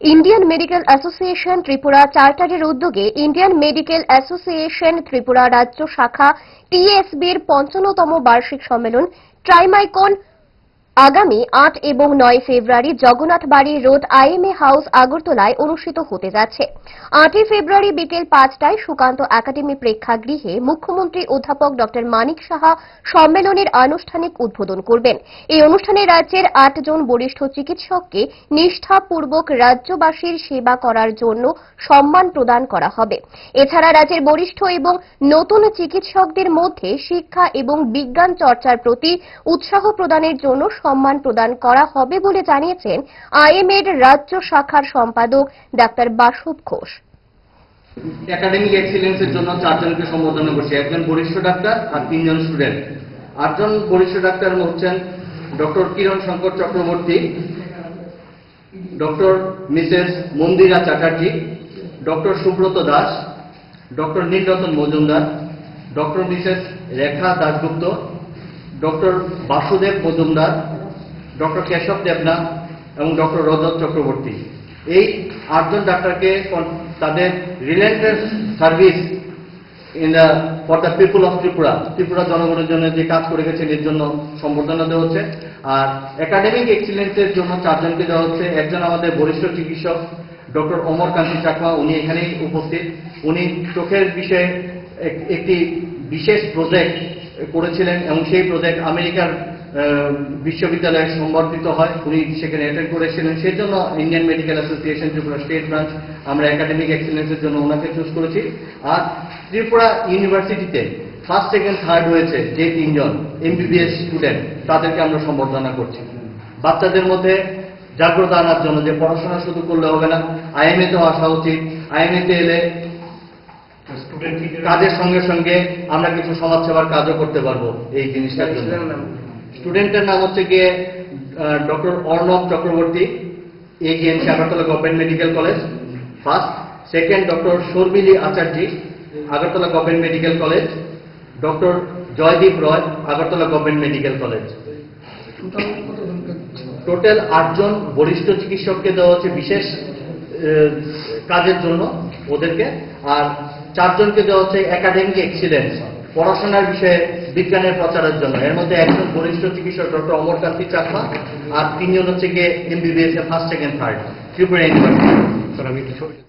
Indian medical association Tripura চার্টারের উদ্যোগে Indian medical association Tripura রাজ্য শাখা টিএসবির পঞ্চান্নতম বার্ষিক সম্মেলন ট্রাইমাইকন আগামী আট এবং নয় ফেব্রুয়ারি জগন্নাথ বাড়ি রোড আইএমএ হাউস আগরতলায় অনুষ্ঠিত হতে যাচ্ছে। আটই ফেব্রুয়ারি বিকেল পাঁচটায় সুকান্ত একাডেমি প্রেক্ষাগৃহে মুখ্যমন্ত্রী অধ্যাপক ড মানিক সাহা সম্মেলনের আনুষ্ঠানিক উদ্বোধন করবেন। এই অনুষ্ঠানে রাজ্যের আটজন বরিষ্ঠ চিকিৎসককে নিষ্ঠাপূর্বক রাজ্যবাসীর সেবা করার জন্য সম্মান প্রদান করা হবে। এছাড়া রাজ্যের বরিষ্ঠ এবং নতুন চিকিৎসকদের মধ্যে শিক্ষা এবং বিজ্ঞান চর্চার প্রতি উৎসাহ প্রদানের জন্য সম্মান প্রদান করা হবে বলে জানিয়েছেন আইএমএর রাজ্য শাখার সম্পাদক ডাক্তার বাসব ঘোষ। একাডেমিক এক্সিলেন্সের জন্য চারজনকে সম্বোধনা করছি। একজন বরিষ্ঠ ডাক্তার আর তিনজন স্টুডেন্ট আটজন বরিষ্ঠ ডাক্তার হচ্ছেন doctor Kiran Shankar Chakraborty, doctor Mrs Mandira Chatterjee, doctor Subrata Das, doctor Nilratan Majumdar, doctor Mrs Rekha Dasgupta doctor Basudeb Majumdar, doctor Keshab Debnath এবং ডক্টর রজত চক্রবর্তী। এই আটজন ডাক্তারকে তাদের related service in the for the people of Tripura. Tripura জনগণের জন্য যে কাজ করে গেছেন, এর জন্য সম্বর্ধনা দেওয়া হচ্ছে। আর একাডেমিক এক্সিলেন্সের জন্য চারজনকে দেওয়া হচ্ছে। একজন আমাদের বরিষ্ঠ চিকিৎসক, ডক্টর অমর কান্তি চাকমা, উনি এখানেই উপস্থিত। উনি চোখের বিষয়ে এক- একটি বিশেষ প্রজেক্ট করেছিলেন এবং সেই প্রজেক্ট আমেরিকার বিশ্ববিদ্যালয়ে সম্বর্ধিত হয়। উনি সেখানে অ্যাটেন্ড করেছিলেন। সেই জন্য Indian medical association Tripura state branch আমরা একাডেমিক এক্সিলেন্সের জন্য ওনাকে চুজ করেছি। আর ত্রিপুরা ইউনিভার্সিটিতে ফার্স্ট সেকেন্ড থার্ড হয়েছে যে তিনজন এমবিবিএস স্টুডেন্ট তাদেরকে আমরা সম্বর্ধনা করছি। বাচ্চাদের মধ্যে জাগ্রত আনার জন্য যে পড়াশোনা শুধু করলে হবে না আইএমএ তেও আসা উচিত। আইএমএতে এলে কাজের সঙ্গে সঙ্গে আমরা কিছু সমাজসেবার কাজও করতে পারব এই জিনিসটার জন্য। স্টুডেন্টের নাম হচ্ছে গিয়ে doctor Arnab Chakraborty এগিএনসি Agartala government medical college first second doctor Sharmili Acharjee Agartala government medical college doctor Joydeep Roy Agartala government medical college total আটজন বরিষ্ঠ চিকিৎসককে দেওয়া হচ্ছে বিশেষ কাজের জন্য ওদেরকে। আর চারজনকে দেওয়া হচ্ছে একাডেমিক এক্সিলেন্স পড়াশোনার বিষয়ে বিজ্ঞানের প্রচারের জন্য। এর মধ্যে একজন বরিষ্ঠ চিকিৎসক ডক্টর অমরকান্তি চাকমা, আর তিনজন হচ্ছে গিয়ে এমবিবিএস এ first second third Tripura university